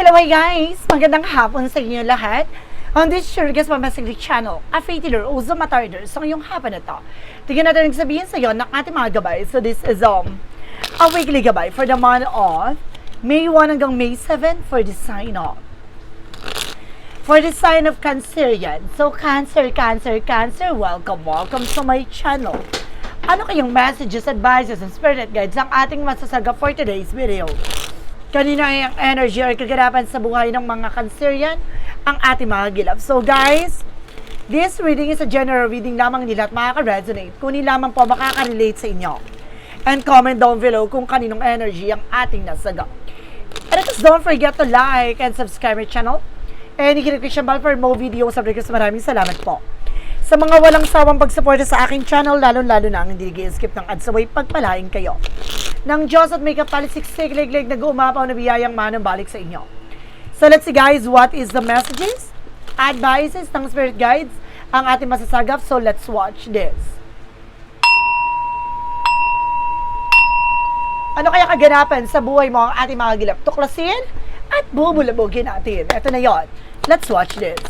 Hello hi guys! Magandang hapon sa inyo lahat. On this Suregas Mamasagli Channel, a faith healer, Uzo Matarder, sa ngayong hapon na to. Tingnan natin ang sabihin sa iyo ng ating mga gabay. So this is um, a weekly gabay for the month of May 1 hanggang May 7 for the sign of. For the sign of Cancer yan. So Cancer, Cancer, Cancer, welcome, welcome to my channel. Ano kayong messages, advices, and spirit guides ang ating masasaga for today's video? Kanina ay ang energy or kaganapan sa buhay ng mga Cancerian ang ating mga gilap. So guys, this reading is a general reading lamang nila at makaka-resonate kung hindi lamang po makaka-relate sa inyo. And comment down below kung kaninong energy ang ating nasaga. And just don't forget to like and subscribe my channel. And i-click Christian bell for more videos. Sabi ko maraming salamat po. Sa mga walang sawang pagsuporta sa aking channel, lalo-lalo na ang hindi nag-skip ng ads away, pagpalain kayo. Nang Diyos at may kapalisiksik, liglig, nag-uumapaw na biyayang manang balik sa inyo. So let's see guys, what is the messages, advices ng spirit guides ang ating masasagap. So let's watch this. Ano kaya kaganapan sa buhay mo ang ating mga gilap? Tuklasin at bubulabugin natin. Ito na yon. Let's watch this.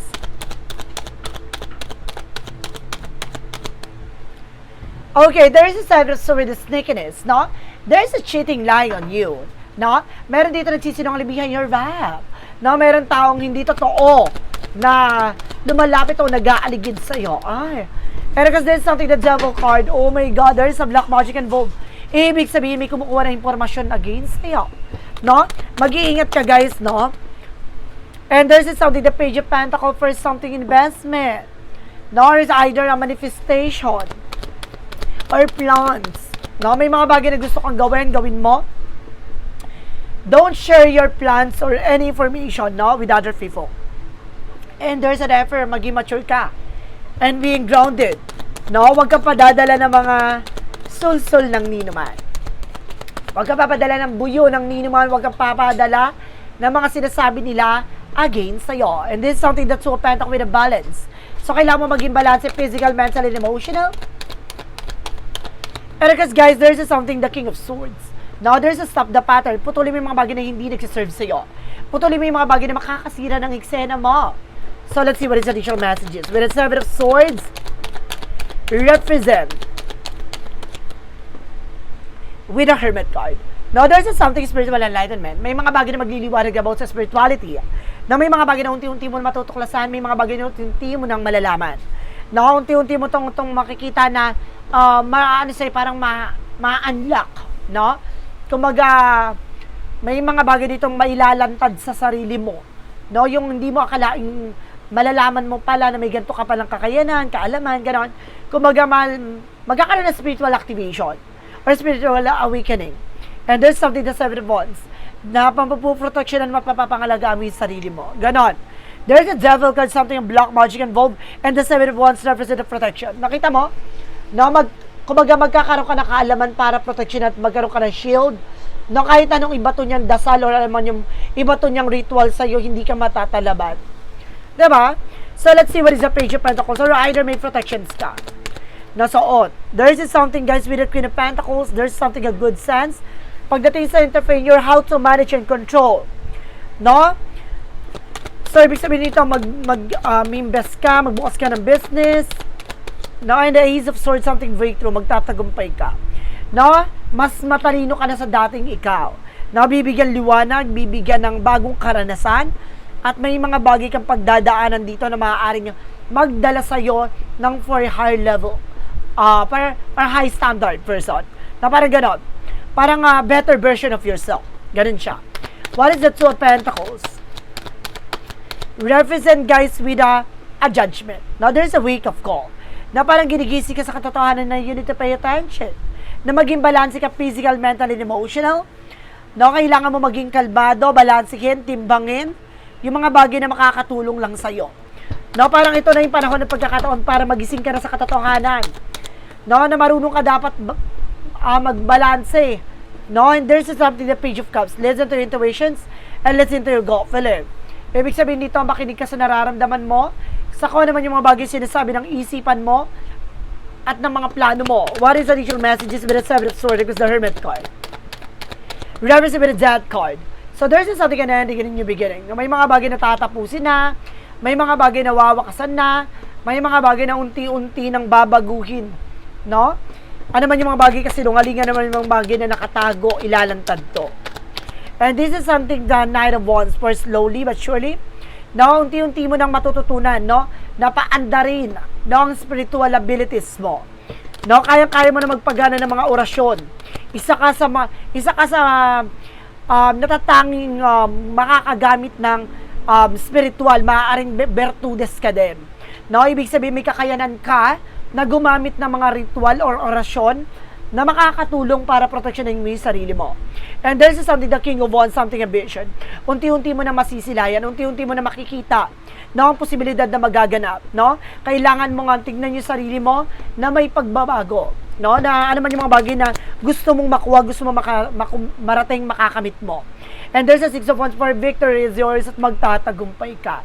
Okay, there is a so with the sneakiness, no? There is a cheating lie on you, no? Meron dito nagsisinungaling behind your back. No, meron taong hindi totoo na lumalapit o nag-aaligid sa iyo. Ay. Pero kasi there's something the devil card. Oh my God, there is a black magic involved. Ibig sabihin, may kumukuha na impormasyon against sa'yo. No? Mag-iingat ka guys, no? And there's something, the page of pentacle for something investment. No, is either a manifestation or plans. No, may mga bagay na gusto kang gawin, gawin mo. Don't share your plans or any information, no, with other people. And there's an effort, maging mature ka. And being grounded. No, huwag ka padadala ng mga sul-sul ng ninuman. Huwag ka papadala ng buyo ng ninuman, huwag ka papadala ng mga sinasabi nila against sa'yo. And this is something that's so pentak with a balance. So, kailangan mo maging balance physical, mental, and emotional. Pero kasi guys, there's something the King of Swords. Now, there's a stop the pattern. Putulin mo yung mga bagay na hindi nagsiserve sa'yo. Putulin mo yung mga bagay na makakasira ng eksena mo. So, let's see what is the additional messages. With the Seven of Swords, represent with a Hermit card. Now, there's a something spiritual enlightenment. May mga bagay na magliliwanag about sa spirituality. Na may mga bagay na unti-unti mo matutuklasan, may mga bagay na unti-unti mo nang malalaman. Na unti-unti mo tong, tong makikita na uh, maano sa'yo, parang ma, ma-unlock, no? Kumaga, may mga bagay ditong mailalantad sa sarili mo. No, yung hindi mo akalaing malalaman mo pala na may ganito ka palang kakayanan, kaalaman, gano'n. Kumaga, mal, magkakaroon ng spiritual activation or spiritual awakening. And there's something of wands na pampapuprotection at mapapapangalagaan mo yung sarili mo. Ganon. There's a devil card, something of black magic involved, and the seven of wands represent protection. Nakita mo? No, mag, kumbaga magkakaroon ka ng kaalaman para protection at magkaroon ka ng shield. No, kahit anong ibato niyang dasal alam mo yung ibato niyang ritual sa'yo, hindi ka matatalaban. Diba? So, let's see what is the page of pentacles. Or either may protections ka. Nasuot. There is something, guys, with the Queen of Pentacles. There's something a good sense. Pagdating sa entrepreneur, how to manage and control. No? So, ibig sabihin nito, mag, mag, um, invest ka, magbukas ka ng business. No? And the Ace of Swords, something breakthrough, magtatagumpay ka. No? Mas matalino ka na sa dating ikaw. No? Bibigyan liwanag, bibigyan ng bagong karanasan, at may mga bagay kang pagdadaanan dito na maaaring magdala sa'yo ng for higher level. Uh, para, para high standard person. Na parang ganon. Parang a better version of yourself. Ganon siya. What is the Two of Pentacles? Represent guys with a, a judgment. Now, there's a wake of call. Na parang ginigising ka sa katotohanan na you need to pay attention. Na maging balanse ka physical, mental, and emotional. No, kailangan mo maging kalbado, balansehin, timbangin yung mga bagay na makakatulong lang sa'yo. No, parang ito na yung panahon ng pagkakataon para magising ka na sa katotohanan. No, na marunong ka dapat uh, magbalanse. No, and there's something the page of cups. Listen to your intuitions and listen to your gut feeling. Ibig sabihin dito, makinig ka sa nararamdaman mo, sa kung naman yung mga bagay sinasabi ng isipan mo, at ng mga plano mo. What is the initial messages with the Seven of Swords? Because the Hermit card. Represent with the Death card. So there's a something and ending in new beginning. May mga bagay na tatapusin na, may mga bagay na wawakasan na, may mga bagay na unti-unti nang babaguhin. No? Ano man yung mga bagay kasi lungalingan naman yung mga bagay na nakatago, ilalantad to. And this is something the Knight of Wands for slowly but surely, no, unti-unti mo nang matututunan, no, na paandarin, no, ang spiritual abilities mo. No, kaya-kaya mo na magpagana ng mga orasyon. Isa ka sa ma- isa ka sa um, natatanging um, makakagamit ng um, spiritual, maaaring be- bertudes ka din. No, ibig sabihin may kakayanan ka na gumamit ng mga ritual or orasyon na makakatulong para proteksyonin mo yung sarili mo. And this is something the King of Wands, something a vision. Unti-unti mo na masisilayan, unti-unti mo na makikita no, ang posibilidad na magaganap, no? Kailangan mo nga tignan yung sarili mo na may pagbabago, no? Na ano man yung mga bagay na gusto mong makuha, gusto mo maka, maku- marating makakamit mo. And there's a six of wands for victory is yours at magtatagumpay ka.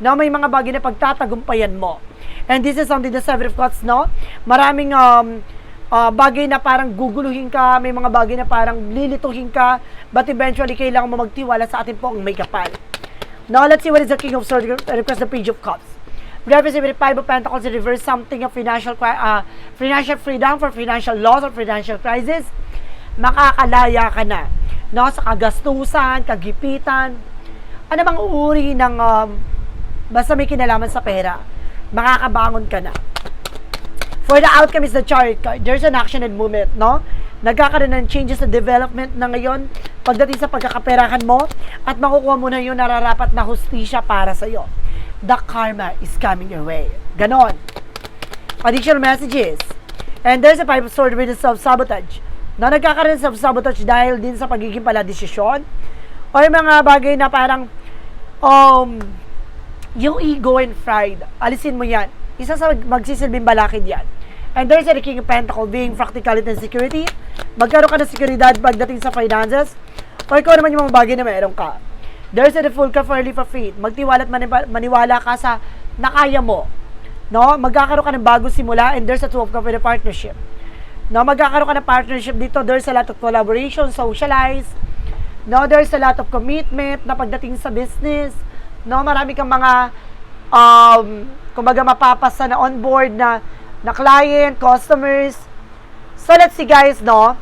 No, may mga bagay na pagtatagumpayan mo. And this is something the seven of cups, no? Maraming um, uh, bagay na parang guguluhin ka, may mga bagay na parang lilituhin ka, but eventually kailangan mo magtiwala sa atin po ang may kapal. Now, let's see what is the King of Swords request the Page of Cups. Represent with Five of Pentacles reverse something of financial uh, financial freedom for financial loss or financial crisis. Makakalaya ka na. No, sa kagastusan, kagipitan, ano bang uri ng um, basta may kinalaman sa pera, makakabangon ka na. For the outcome is the chart. There's an action and movement, no? Nagkakaroon ng changes sa development na ngayon pagdating sa pagkakaperahan mo at makukuha mo na yung nararapat na hustisya para sa iyo. The karma is coming your way. Ganon. Additional messages. And there's a five of sword with self-sabotage. Na nagkakaroon ng self-sabotage dahil din sa pagiging pala desisyon o yung mga bagay na parang um, yung ego and pride, alisin mo yan. Isa sa magsisilbing balakid yan. And there's a King of Pentacle being practicality and security. Magkaroon ka ng seguridad pagdating sa finances. O ikaw naman yung mga bagay na meron ka. There's a the full ka for relief of faith. Magtiwala at maniwala ka sa nakaya mo. No? Magkakaroon ka ng bagong simula and there's a two of cup with a partnership. No, magkakaroon ka ng partnership dito. There's a lot of collaboration, socialize. No, there's a lot of commitment na pagdating sa business. No, marami kang mga um, kumbaga mapapasa na on board na na client, customers. So let's see guys, no?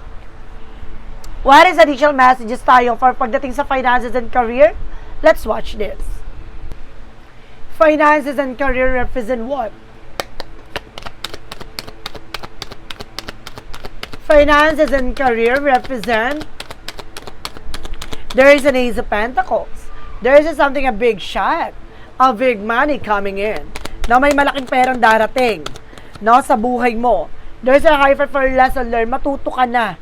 What is additional messages tayo for pagdating sa finances and career? Let's watch this. Finances and career represent what? Finances and career represent there is an Ace of Pentacles. There is something, a big shot. A big money coming in. Na may malaking perang darating. No, sa buhay mo. There's a high for lesson learned. Matuto ka na.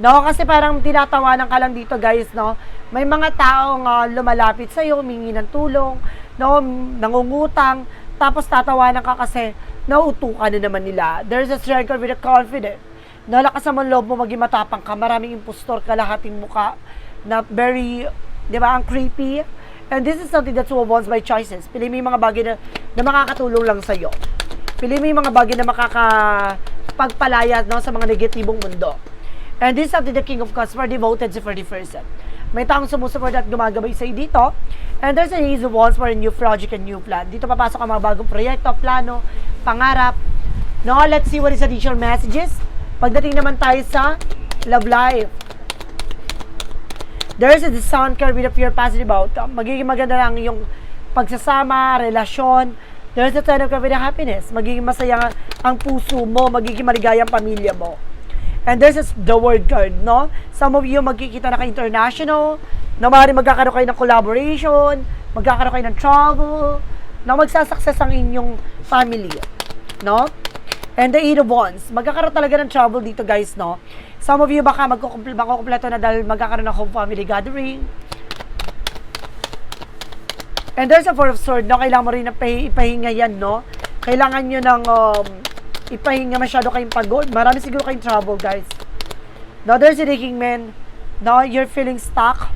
No, kasi parang tinatawanan ka lang dito, guys, no? May mga taong uh, lumalapit sa iyo, humingi ng tulong, no, nangungutang, tapos tatawanan ka kasi nauto ka na naman nila. There's a strength with a confidence. Nalakas mo loob mo maging matapang ka, maraming impostor ka, lahating muka, na very, di ba, ang creepy. And this is something that's wants by choices. Pili mo yung mga bagay na, na makakatulong lang sa'yo. Pili mo yung mga bagay na makakapagpalaya no, sa mga negatibong mundo. And this is something the King of Cups for devoted to 40%. May taong sumusuport at gumagabay sa'yo dito. And there's an easy wants for a new project and new plan. Dito papasok ang mga bagong proyekto, plano, pangarap. No, let's see what is additional messages. Pagdating naman tayo sa love life. There's a sound card with a pure positive outcome. Magiging maganda lang yung pagsasama, relasyon. There's a ten of cup with a happiness. Magiging masaya ang- puso mo, magiging maligaya ang pamilya mo. And there's is the word card, no? Some of you magkikita na kayo international, na maaaring magkakaroon kayo ng collaboration, magkakaroon kayo ng travel, na magsasuccess ang inyong family, no? And the Eight of Wands, magkakaroon talaga ng travel dito guys, no? Some of you baka magkukumple, makukumpleto na dahil magkakaroon ng home family gathering. And there's a Four of Swords, no? Kailangan mo rin na pahi- ipahinga yan, no? Kailangan nyo ng um, ipahinga masyado kayong pagod. Marami siguro kayong trouble, guys. No, there's a King Man. No, you're feeling stuck.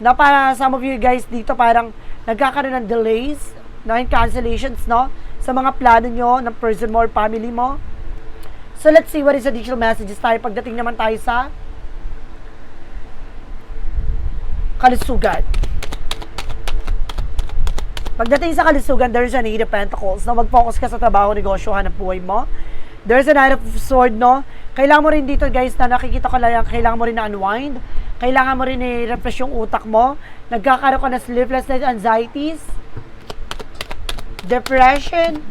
No, para some of you guys dito parang nagkakaroon ng delays, no, and cancellations, no? Sa mga plano nyo ng person mo or family mo. So, let's see what is additional messages tayo pagdating naman tayo sa kalusugan. Pagdating sa kalusugan, there's an Eight of Pentacles na mag-focus ka sa trabaho, negosyo, hanap buhay mo. There's a Knight of Sword, no? Kailangan mo rin dito, guys, na nakikita ko lang, kailangan mo rin na unwind. Kailangan mo rin i-refresh yung utak mo. Nagkakaroon ka ng sleepless night anxieties, depression,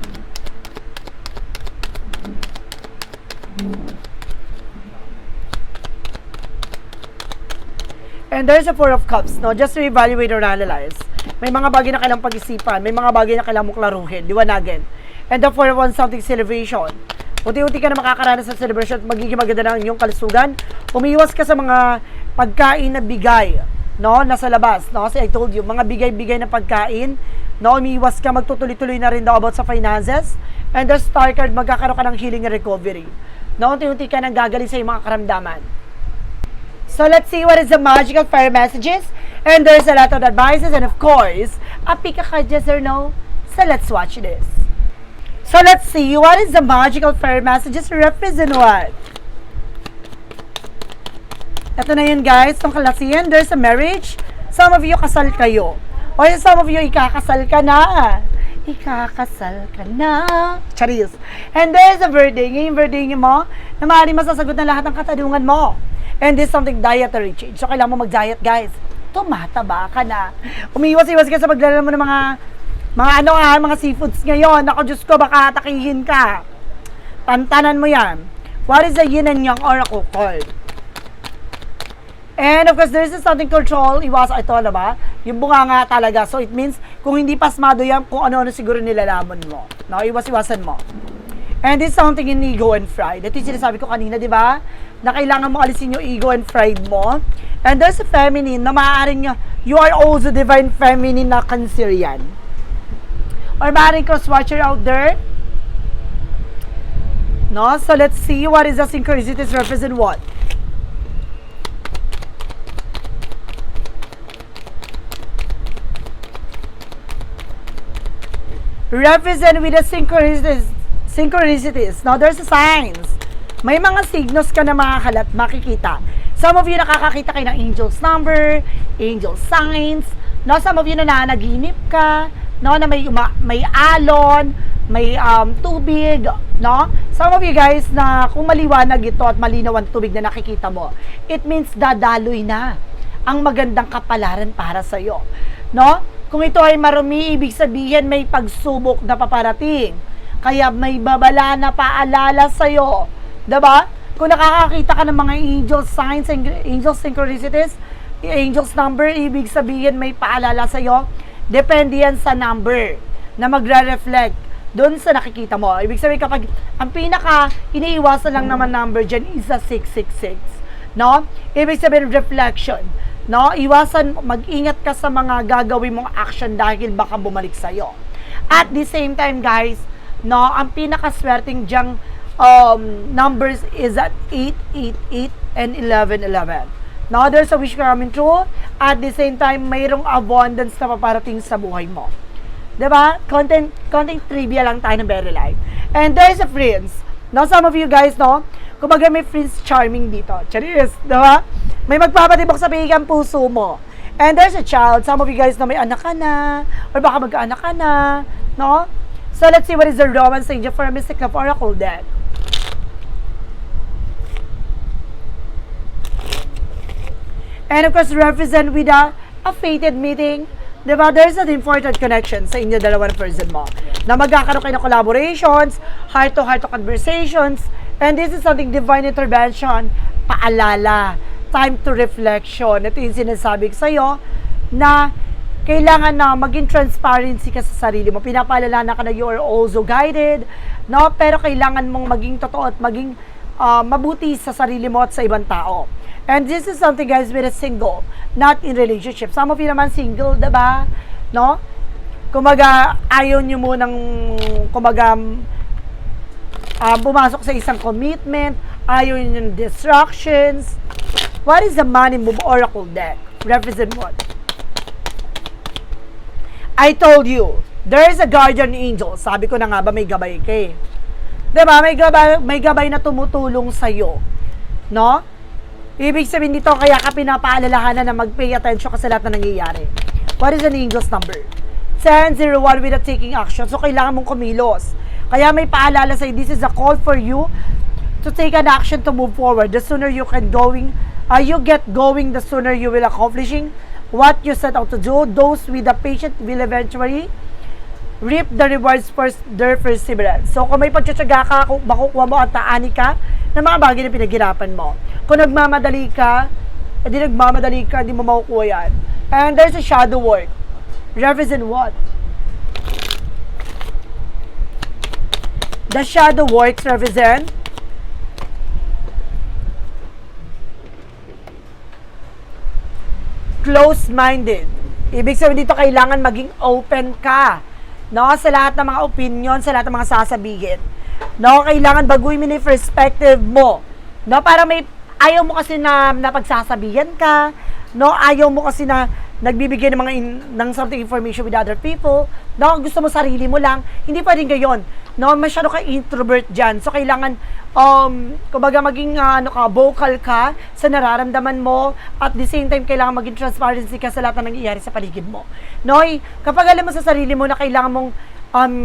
And there's a Four of Cups, no? Just to evaluate or analyze. May mga bagay na kailangang pag-isipan, may mga bagay na kailangang mo klaruhin, liwanagin. And the Four of One something celebration. Unti-unti ka na makakaranas sa celebration at magiging maganda na ang iyong kalusugan. Umiiwas ka sa mga pagkain na bigay, no? Nasa labas, no? Kasi I told you, mga bigay-bigay na pagkain, no? Umiiwas ka, magtutuloy-tuloy na rin daw about sa finances. And the Star card, magkakaroon ka ng healing and recovery. No? Unti-unti ka nang gagaling sa iyong mga karamdaman. So let's see what is the magical fire messages. And there's a lot of advices and of course, a pick a yes or no. So let's watch this. So let's see what is the magical fire messages represent what. Ito na yun guys, tong kalasiyan, there's a marriage. Some of you kasal kayo. Or some of you ikakasal ka na. Ikakasal ka na. Charis. And there's a birthday. Ngayon birthday niyo mo, na maaaring masasagot na lahat ng katanungan mo. And this is something dietary change. So, kailangan mo mag-diet, guys. Tumataba ka na. Umiwas-iwas ka sa paglalala mo ng mga mga ano ah, mga seafoods ngayon. Ako, Diyos ko, baka atakihin ka. Tantanan mo yan. What is the yin and yang oracle called? And of course, there is something control, iwas, ito na ba? Yung bunga nga talaga. So, it means, kung hindi pasmado yan, kung ano-ano siguro nilalaman mo. No, iwas-iwasan mo. And is something in ego and pride. Ito yung sinasabi ko kanina, di ba? Na kailangan mo alisin yung ego and pride mo. And there's a feminine na maaaring you are also divine feminine na cancer. Or maaaring cross-watcher out there. No? So let's see what is the synchronicities represent what? represent with the synchronicities. Synchronicities. Now, there's signs. May mga signos ka na makakalat, makikita. Some of you nakakakita kayo ng angel's number, angel signs. No, some of you na nanaginip ka, no, na may, may alon, may um, tubig, no? Some of you guys na kung maliwanag ito at malinaw ang tubig na nakikita mo, it means dadaloy na ang magandang kapalaran para sa iyo. No? Kung ito ay marumi, ibig sabihin may pagsubok na paparating. Kaya may babala na paalala sa iyo. 'Di ba? Kung nakakakita ka ng mga angel signs angel synchronicities, angel's number, ibig sabihin may paalala sa iyo. Depende yan sa number na magre-reflect doon sa nakikita mo. Ibig sabihin kapag ang pinaka iniiwasan lang naman number dyan is a 666. No? Ibig sabihin reflection. No? Iwasan, mag-ingat ka sa mga gagawin mong action dahil baka bumalik sa'yo. At the same time, guys, no, ang pinakaswerteng dyang um, numbers is at 888 and 1111. Now, there's a wish coming true. At the same time, mayroong abundance na paparating sa buhay mo. ba? Content, content trivia lang tayo ng very life. And there's a prince. Now, some of you guys, no? Kumbaga may prince charming dito. Charis, 'di ba? May magpapatibok sa pigang puso mo. And there's a child. Some of you guys na may anak ka na, or baka mag-anak ka na, no? So, let's see what is the romance angel for a Mystic Love Oracle deck. And of course, represent with a, a fated meeting. Diba? There's an important connection sa inyo dalawa ng person mo. Na magkakaroon kayo ng collaborations, heart-to-heart conversations, and this is something divine intervention, paalala, time to reflection. Ito yung sinasabi ko sa'yo na kailangan na maging transparency ka sa sarili mo. Pinapaalala na ka na you are also guided, no? Pero kailangan mong maging totoo at maging uh, mabuti sa sarili mo at sa ibang tao. And this is something guys with a single, not in relationship. Some of you naman single, 'di ba? No? Kumaga ayaw niyo mo ng kumaga uh, pumasok sa isang commitment, ayaw niyo ng distractions. What is the money move oracle deck? Represent what? I told you, there is a guardian angel. Sabi ko na nga ba may gabay ka eh. 'Di ba? May gabay, may gabay na tumutulong sa iyo. No? Ibig sabihin dito, kaya ka pinapaalalahanan na mag-pay attention ka sa lahat na nangyayari. What is an English number? 1001 without taking action. So, kailangan mong kumilos. Kaya may paalala sa'yo, this is a call for you to take an action to move forward. The sooner you can going, uh, you get going, the sooner you will accomplishing what you set out to do. Those with the patient will eventually reap the rewards for their perseverance. So, kung may pagtsatsaga ka, kung makukuha mo at taani ka ng mga bagay na pinaghirapan mo. Kung nagmamadali ka, edi nagmamadali ka, di mo makukuha yan. And there's a shadow work. Represent what? The shadow works represent close-minded. Ibig sabihin dito, kailangan maging open ka. No? Sa lahat ng mga opinion, sa lahat ng mga sasabihin. No? Kailangan baguhin mo yung perspective mo. No? Para may, ayaw mo kasi na napagsasabihan ka. No? Ayaw mo kasi na nagbibigay ng mga in, ng something information with other people. No? Gusto mo sarili mo lang. Hindi pwedeng gayon. No? Masyado ka introvert dyan. So, kailangan um, kumbaga maging uh, ano ka, vocal ka sa nararamdaman mo at the same time kailangan maging transparency ka sa lahat ng nangyayari sa paligid mo. Noy, kapag alam mo sa sarili mo na kailangan mong um,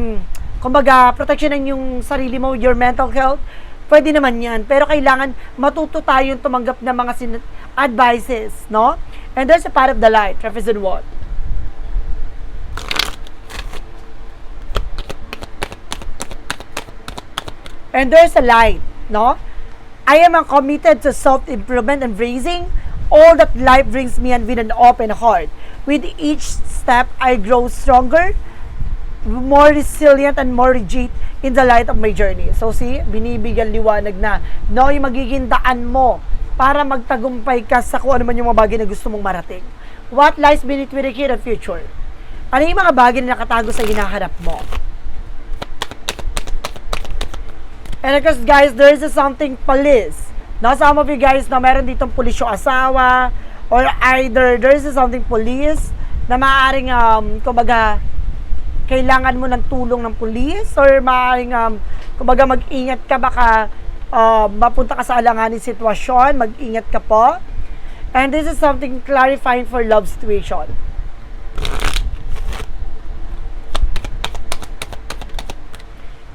kumbaga proteksyonan yung sarili mo, your mental health, pwede naman yan. Pero kailangan matuto tayong tumanggap ng mga sin- advices, no? And there's a part of the light, represent what? And there's a light, no? I am committed to self-improvement and raising all that life brings me and with an open heart. With each step, I grow stronger, more resilient, and more rigid in the light of my journey. So see, binibigyan liwanag na, no, yung magiging daan mo para magtagumpay ka sa kung ano man yung mga bagay na gusto mong marating. What lies beneath of future? Ano yung mga bagay na nakatago sa hinaharap mo? And because guys, there is something police. Now, some of you guys na meron ditong pulis yung asawa or either there is something police na maaaring, um, kumbaga, kailangan mo ng tulong ng pulis or maaaring, um, kumbaga, mag-ingat ka baka uh, mapunta ka sa alanganin sitwasyon, mag-ingat ka po. And this is something clarifying for love situation.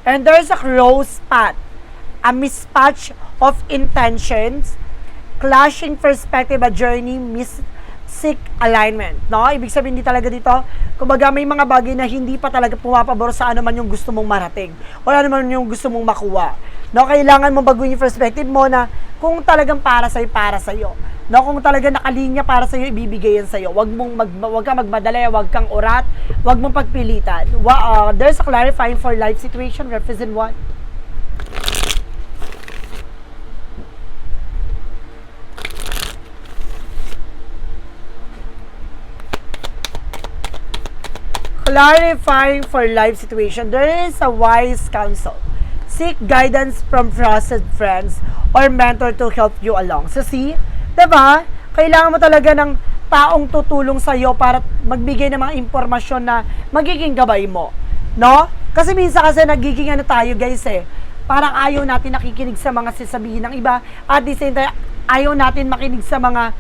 And there's a close path, a mismatch of intentions, clashing perspective, a journey, miss seek alignment. No? Ibig sabihin hindi talaga dito, kumbaga may mga bagay na hindi pa talaga pumapabor sa ano man yung gusto mong marating o ano man yung gusto mong makuha. No, kailangan mo baguhin yung perspective mo na kung talagang para sa'yo, para sa'yo. No, kung talaga nakalinya para sa'yo, ibibigay yan sa'yo. Wag mong mag, wag kang magmadali, wag kang urat, wag mong pagpilitan. Wa, uh, there's a clarifying for life situation, represent what? Clarifying for life situation, there is a wise counsel. Seek guidance from trusted friends or mentor to help you along. So see, 'di ba? Kailangan mo talaga ng taong tutulong sa iyo para magbigay ng mga impormasyon na magiging gabay mo. No? Kasi minsan kasi nagiging ano tayo guys eh. Parang ayaw natin nakikinig sa mga sasabihin ng iba at the same time ayaw natin makinig sa mga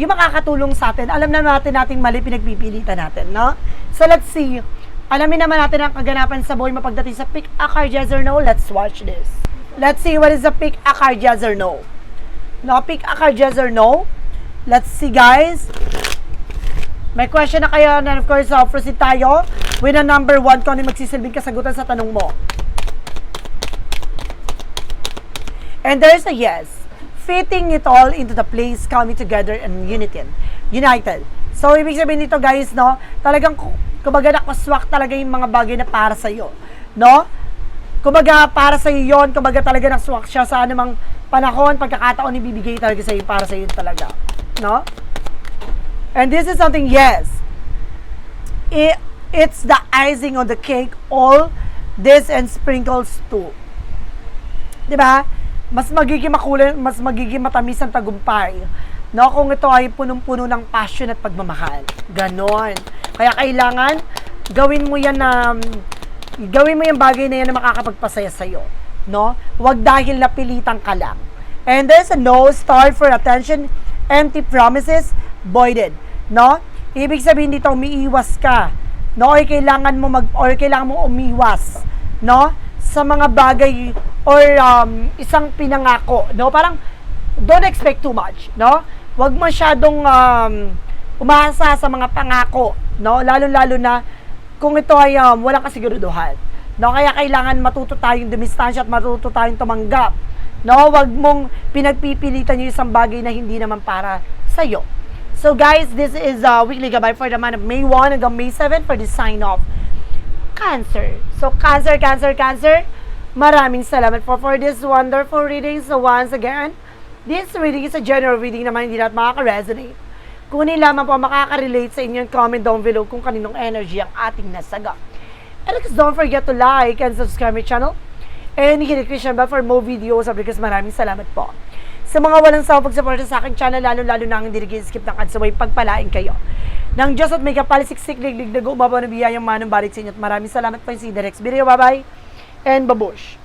yung makakatulong sa atin. Alam na natin nating mali pinagpipilitan natin, no? So let's see. Alamin naman natin ang kaganapan sa buhay mapagdating sa pick a card yes or no. Let's watch this. Let's see what is the pick a card yes or no. No, pick a card yes or no. Let's see guys. May question na kayo and of course uh, proceed tayo with a number one kung ano magsisilbing kasagutan sa tanong mo. And there's a yes. Fitting it all into the place, coming together and unity. United. So, ibig sabihin nito guys, no? Talagang, kumbaga nakaswak talaga yung mga bagay na para sa iyo, no? Kumbaga para sa iyo 'yon, kumbaga talaga naswak siya sa anumang panahon, pagkakataon ibibigay talaga sa iyo para sa iyo talaga, no? And this is something yes. It, it's the icing on the cake all this and sprinkles too. 'Di ba? Mas magiging makulay, mas magiging matamis ang tagumpay. No, kung ito ay punong-puno ng passion at pagmamahal. Ganon. Kaya kailangan gawin mo yan na gawin mo yung bagay na yan na makakapagpasaya sa iyo, no? Huwag dahil napilitan ka lang. And there's a no start for attention, empty promises, voided. No? Ibig sabihin dito, umiiwas ka. No? Or kailangan mo mag, or kailangan mo umiwas. No? Sa mga bagay or um, isang pinangako. No? Parang, don't expect too much. No? Huwag masyadong um, umasa sa mga pangako. No? Lalo-lalo na kung ito ay um, walang kasiguruduhan. No, kaya kailangan matuto tayong dumistansya at matuto tayong tumanggap. No, wag mong pinagpipilitan yung isang bagay na hindi naman para sa iyo. So guys, this is uh, weekly gabay for the month of May 1 hanggang May 7 for the sign off. Cancer. So Cancer, Cancer, Cancer. Maraming salamat po for this wonderful reading. So once again, this reading is a general reading naman hindi lahat makaka-resonate. Kung hindi lamang po makaka-relate sa inyong comment down below kung kaninong energy ang ating nasaga. And please don't forget to like and subscribe my channel. And hit the Christian bell for more videos. Because maraming salamat po. Sa mga walang sawang pagsuporta sa aking channel, lalo-lalo na ang hindi nag-skip ng ads, may pagpalain kayo. Nang Diyos at may kapalisiksik, liglig na gumawa ng biyayang manong barit sa inyo. At maraming salamat po si Derex Video. Bye-bye and babush.